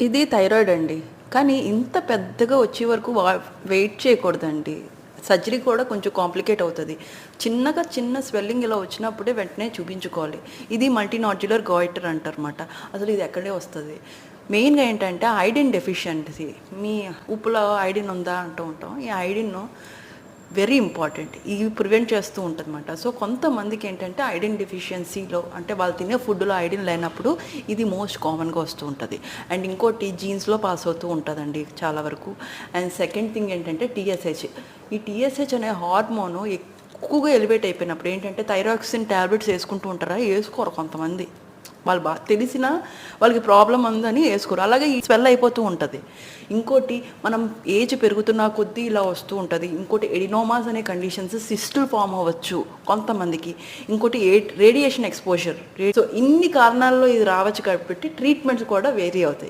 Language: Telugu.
ఇది థైరాయిడ్ అండి. కానీ ఇంత పెద్దగా వచ్చే వరకు వా- వెయిట్ చేయకూడదండి. సర్జరీ కూడా కొంచెం కాంప్లికేట్ అవుతుంది. చిన్నగా చిన్న స్వెల్లింగ్ ఇలా వచ్చినప్పుడే వెంటనే చూపించుకోవాలి. ఇది మల్టీనాడ్యులర్ గాయిటర్ అంటారన్నమాట. అసలు ఇది ఎక్కడే వస్తుంది? మెయిన్గా ఏంటంటే ఐడిన్ డెఫిషియన్సీ మీ ఉప్పులో ఐడిన్ ఉందా అంటూ ఉంటాం. ఈ ఐడిన్ను వెరీ ఇంపార్టెంట్. ఇవి ప్రివెంట్ చేస్తూ ఉంటుందన్నమాట. సో కొంతమందికి ఏంటంటే ఐడిన్ డెఫిషియన్సీలో అంటే వాళ్ళు తినే ఫుడ్లో ఐడిన్ లేనప్పుడు ఇది మోస్ట్ కామన్గా వస్తూ ఉంటుంది. అండ్ ఇంకోటి జీన్స్లో పాస్ అవుతూ ఉంటుందండి చాలా వరకు. అండ్ సెకండ్ థింగ్ ఏంటంటే టీఎస్హెచ్ ఈ టీఎస్హెచ్ అనే హార్మోను ఎక్కువగా ఎలివేట్ అయిపోయినప్పుడు ఏంటంటే థైరాక్సిన్ ట్యాబ్లెట్స్ వేసుకుంటూ ఉంటారా? వేసుకోరు కొంతమంది. వాళ్ళు బాగా తెలిసినా వాళ్ళకి ప్రాబ్లం ఉందని వేసుకోరు. అలాగే ఈ స్వెల్ అయిపోతూ ఉంటుంది. ఇంకోటి మనం ఏజ్ పెరుగుతున్న కొద్దీ ఇలా వస్తూ ఉంటుంది. ఇంకోటి ఎడినోమాస్ అనే కండిషన్స్ సిస్టులు ఫామ్ అవ్వచ్చు కొంతమందికి. ఇంకోటి ఏ రేడియేషన్ ఎక్స్పోజర్. సో ఇన్ని కారణాల్లో ఇది రావచ్చు కాబట్టి ట్రీట్మెంట్స్ కూడా వేరీ అవుతాయి.